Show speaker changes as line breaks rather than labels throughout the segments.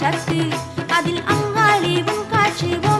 ശക്തി. അതിൽ അങ്കാളിവും കാക്ഷിവും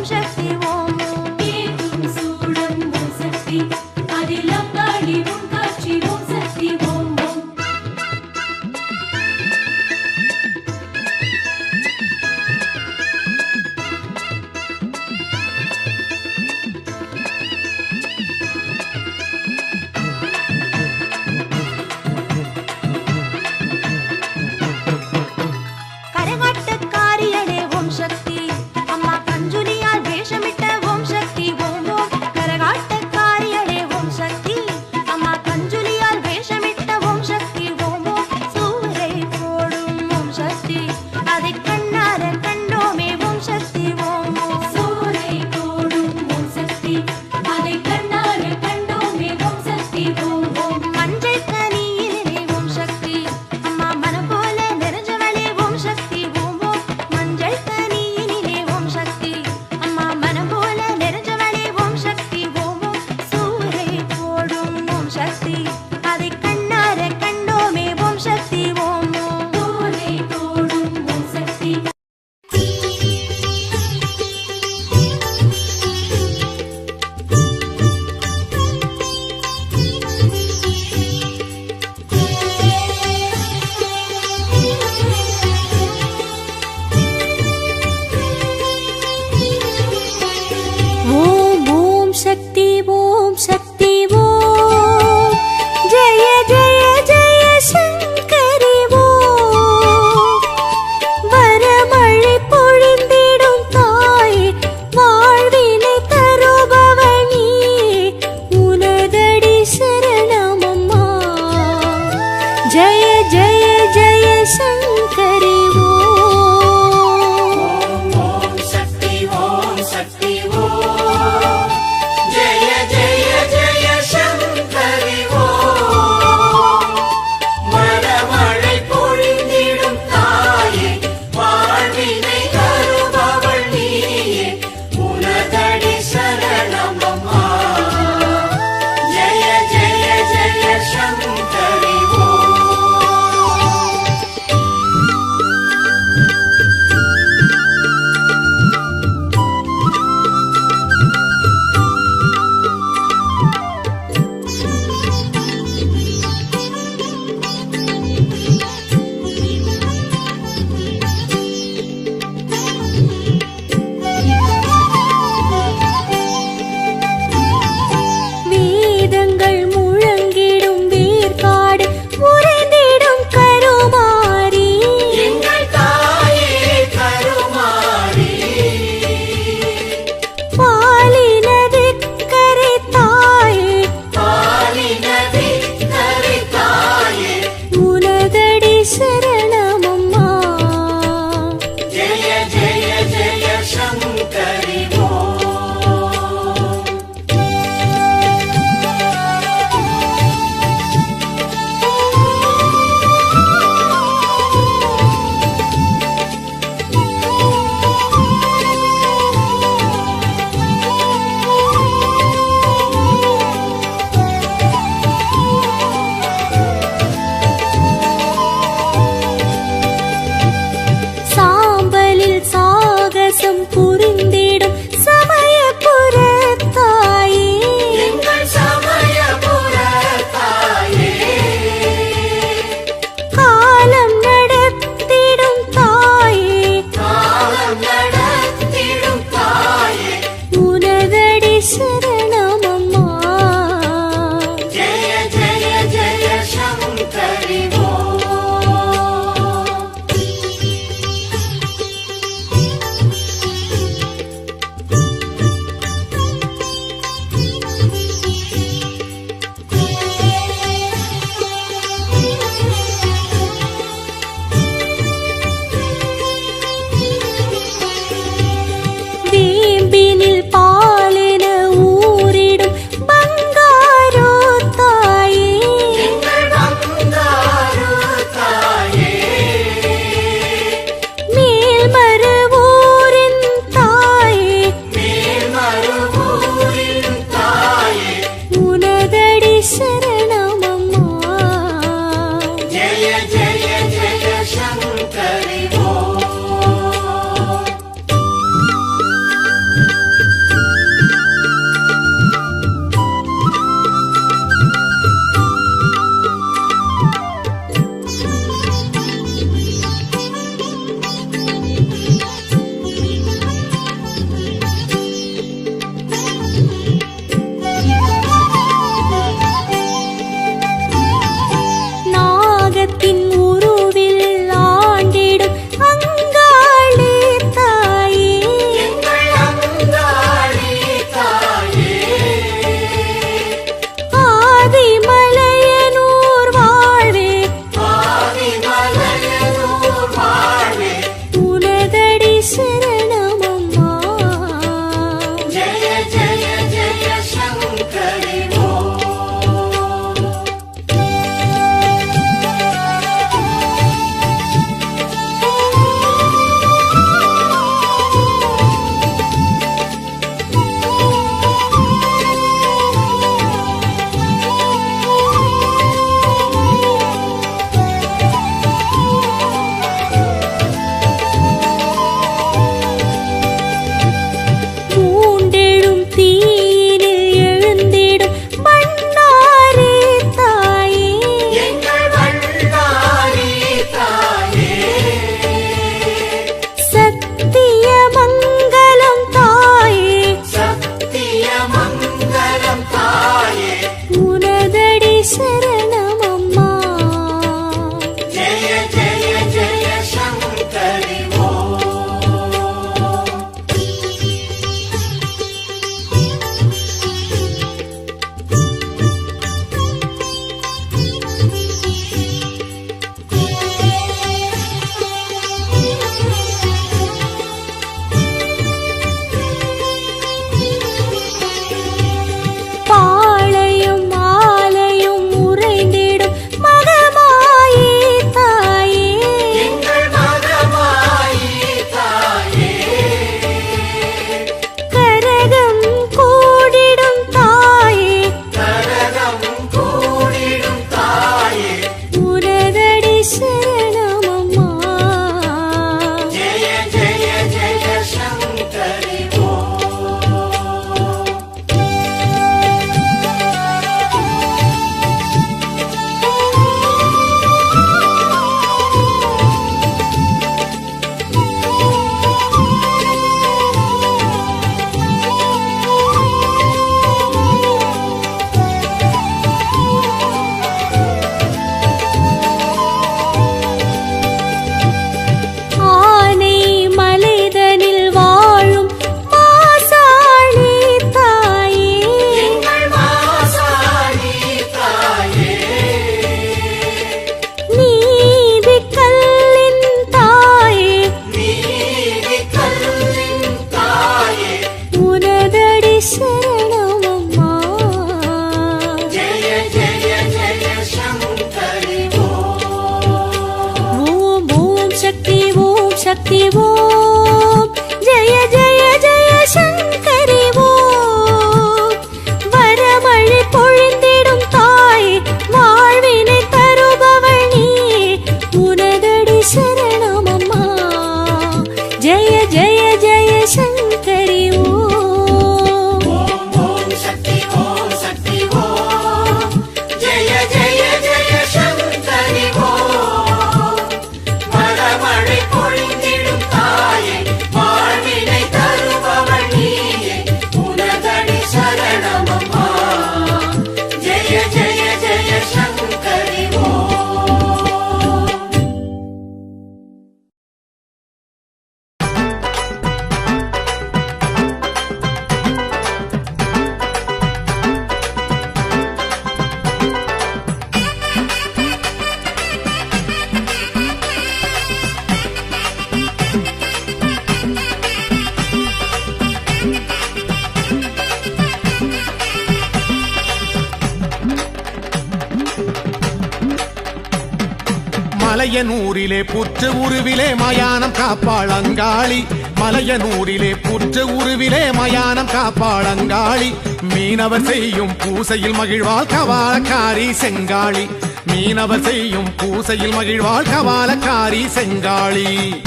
மலையனூரிலே புற்று உருவிலே மயானம் காப்பாளங்காளி. மலையனூரிலே புற்று உருவிலே மயானம் காப்பாளங்காளி. மீனவர் செய்யும் பூசையில் மகிழ்வாள் கவாலக்காரி செங்காளி. மீனவர் செய்யும் பூசையில் மகிழ்வாள் கவாலக்காரி செங்காளி.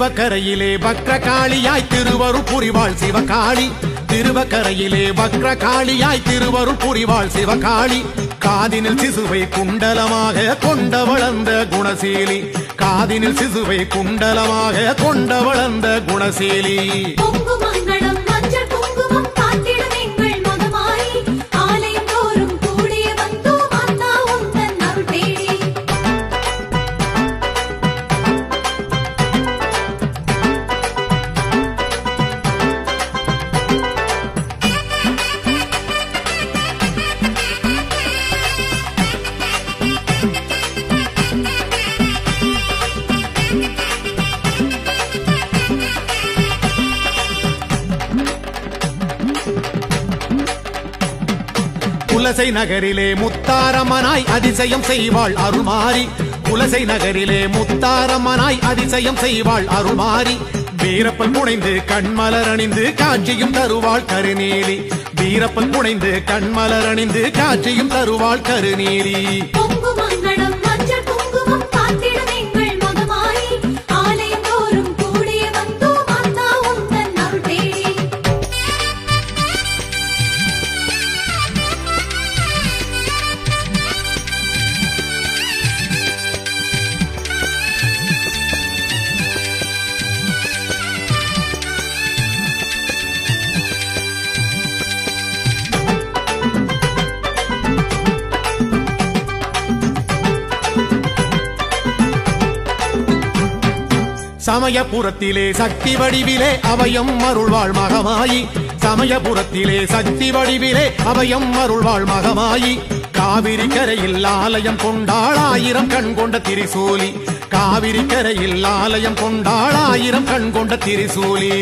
திருவக்கரையிலே வக்ரகாளியாய் திருவரு புரிவாள் சிவகாளி. திருவக்கரையிலே வக்ரகாளியாய் திருவரு புரிவாள் சிவகாளி. காதினில் சிசுவை குண்டலமாக கொண்ட வளர்ந்த குணசீலி. காதினில் சிசுவை குண்டலமாக கொண்ட வளர்ந்த குணசீலி. குலசை நகரிலே முத்தாரம்மனாய் அதிசயம் செய்வாள் அருள்மாறி. குலசை நகரிலே முத்தாரம்மனாய் அதிசயம் செய்வாள் அருள்மாறி. வீரப்பன் புனைந்து கண்மலர் அணிந்து காட்சியும் தருவாள் கருநீலி. வீரப்பன் புனைந்து கண்மலர் அணிந்து காட்சியும் தருவாள் கருநீலி. சமயபுரத்திலே சக்தி வடிவிலே அபயம் அருள்வாள் மகமாயி சமயபுரத்திலே சக்தி வடிவிலே அபயம் அருள்வாள் மகமாயி காவிரி கரையில் ஆலயம் கொண்டாள் ஆயிரம் கண் கொண்ட திரிசூலி. காவிரி கரையில் ஆலயம் கொண்டாள் ஆயிரம் கண் கொண்ட திரிசூலி.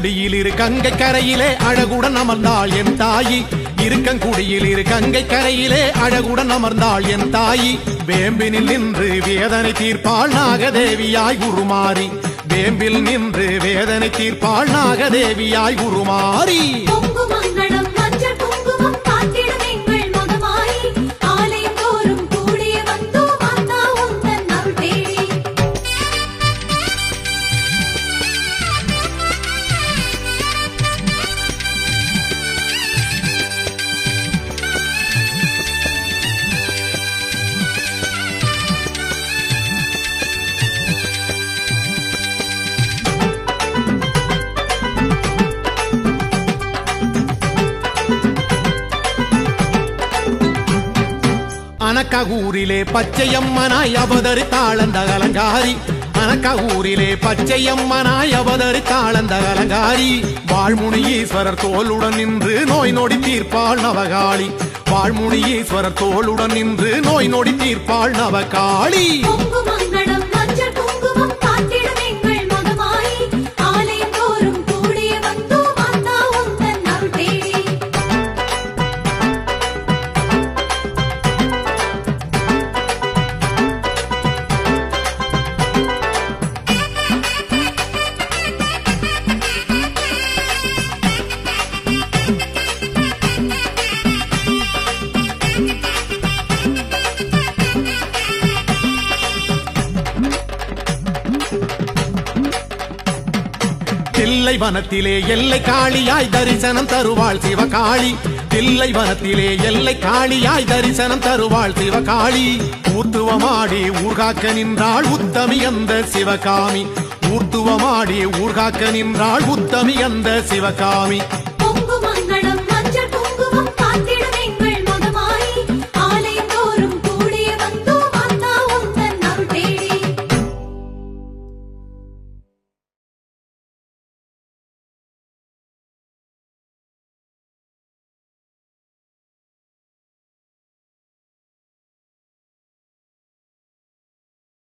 இருக்கங்குடியில் இரு கங்கை கரையிலே அழகுடன் அமர்ந்தாள் என் தாயி. இருக்கங்குடியில் இரு கங்கை கரையிலே அழகுடன் அமர்ந்தாள் என் தாயி. வேம்பினில் நின்று வேதனை தீர்ப்பாள் நாகதேவியாய் உருமாறி. வேம்பில் நின்று வேதனை தீர்ப்பாள் நாகதேவியாய் உருமாறி. அனக்ககூரிலே பச்சையம்மனாய் அவதரித்தாளந்த அந்த அலங்காரி. அனக்ககூரிலே பச்சையம்மனாய் அவதரித்தாளந்த அலங்காரி. வாழ்முனி ஈஸ்வரர் தோளுடன் நின்று நோய் நொடி தீர்ப்பாள் நவகாளி. வாழ்முனி ஈஸ்வரர் தோளுடன் நின்று நோய் நொடி தீர்ப்பாள் நவகாளி. தில்லை வனத்திலே எல்லை காளியாய் தரிசனம் தருவாள் சிவகாளி. தில்லை வனத்திலே எல்லை காளியாய் தரிசனம் தருவாள் சிவகாளி. ஊர்த்துவமாடி ஊர்காக்க நின்றாள் உத்தமி அந்த சிவகாமி. ஊர்த்துவமாடி ஊர்காக்க நின்றாள் உத்தமி அந்த சிவகாமி.